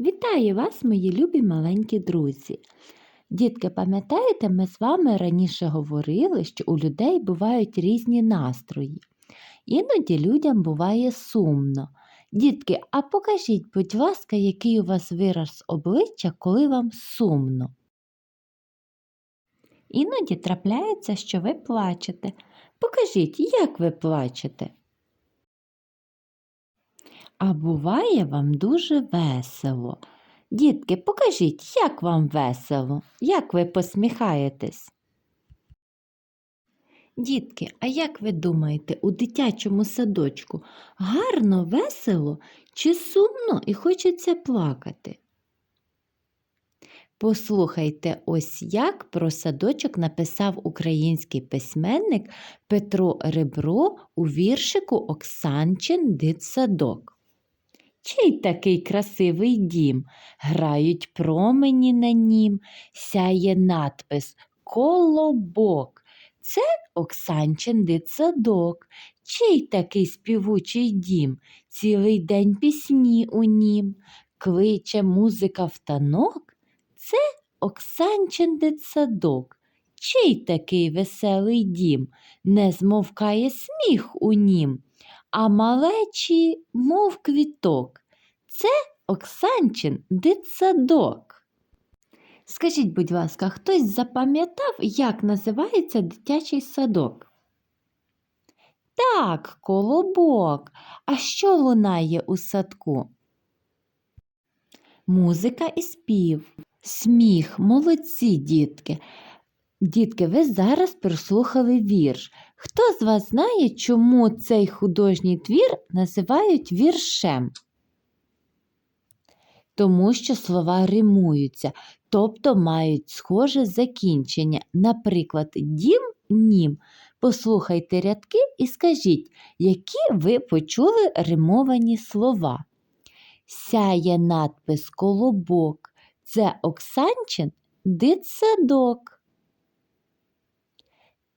Вітаю вас, мої любі маленькі друзі. Дітки, пам'ятаєте, ми з вами раніше говорили, що у людей бувають різні настрої. Іноді людям буває сумно. Дітки, а покажіть, будь ласка, який у вас вираз обличчя, коли вам сумно. Іноді трапляється, що ви плачете. Покажіть, як ви плачете. А буває вам дуже весело. Дітки, покажіть, як вам весело, як ви посміхаєтесь. Дітки, а як ви думаєте, у дитячому садочку гарно, весело чи сумно і хочеться плакати? Послухайте, ось як про садочок написав український письменник Петро Ребро у віршику Оксанчин дитсадок. Чий такий красивий дім, грають промені на нім, сяє надпис Колобок. Це Оксанчин дитсадок. Чий такий співучий дім, цілий день пісні у нім, кличе музика в танок. Це Оксанчин дитсадок. Чий такий веселий дім, не змовкає сміх у нім, а малечі, мов квіток. Це Оксанчин дитсадок. Скажіть, будь ласка, хтось запам'ятав, як називається дитячий садок? Так, колобок. А що лунає у садку? Музика і спів, сміх, молодці, дітки. Дітки, ви зараз прослухали вірш. Хто з вас знає, чому цей художній твір називають віршем? Тому що слова римуються, тобто мають схоже закінчення. Наприклад, дім нім. Послухайте рядки і скажіть, які ви почули римовані слова. Сяє надпис Колобок. Це Оксанчин дитсадок.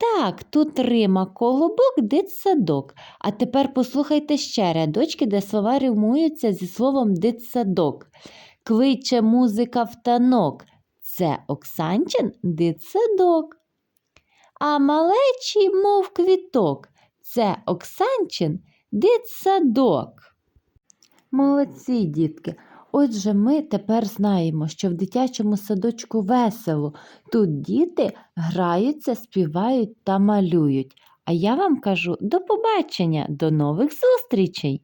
Так, тут Рима колобок, дитсадок. А тепер послухайте ще рядочки, де слова римуються зі словом дитсадок. Кличе музика в танок. Це Оксанчин дитсадок. А малечі, мов квіток. Це Оксанчин дитсадок. Молодці, дітки. Отже, ми тепер знаємо, що в дитячому садочку весело. Тут діти граються, співають та малюють. А я вам кажу до побачення, до нових зустрічей!